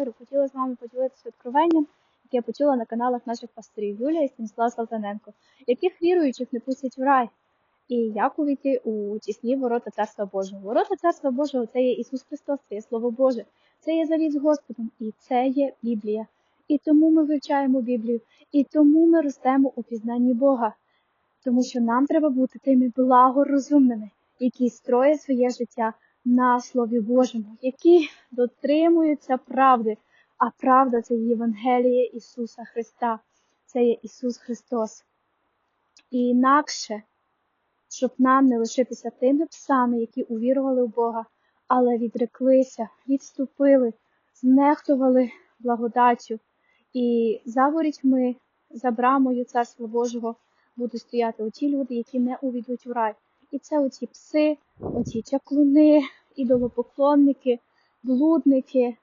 миру. Хотіла з вами поділитися відкровенням, яке я почула на каналах наших пасторів Юлія і Станіслав Салтаненко, яких віруючих не пустять в рай. І як увійти у тісні ворота Царства Божого. Ворота Царства Божого це є Ісус Христос, це є Слово Боже, це є завіт з Господом, і це є Біблія. І тому ми вивчаємо Біблію, і тому ми ростемо у пізнанні Бога. Тому що нам треба бути тими благорозумними, які строять своє життя на Слові Божому, які дотримуються правди, а правда це Євангеліє Ісуса Христа, це є Ісус Христос. І інакше, щоб нам не лишитися тими псами, які увірували в Бога, але відреклися, відступили, знехтували благодаттю. І за ворітьми, за брамою Царства Божого будуть стояти оті люди, які не увійдуть у рай. І це оці пси, оці чаклуни, ідолопоклонники, блудники,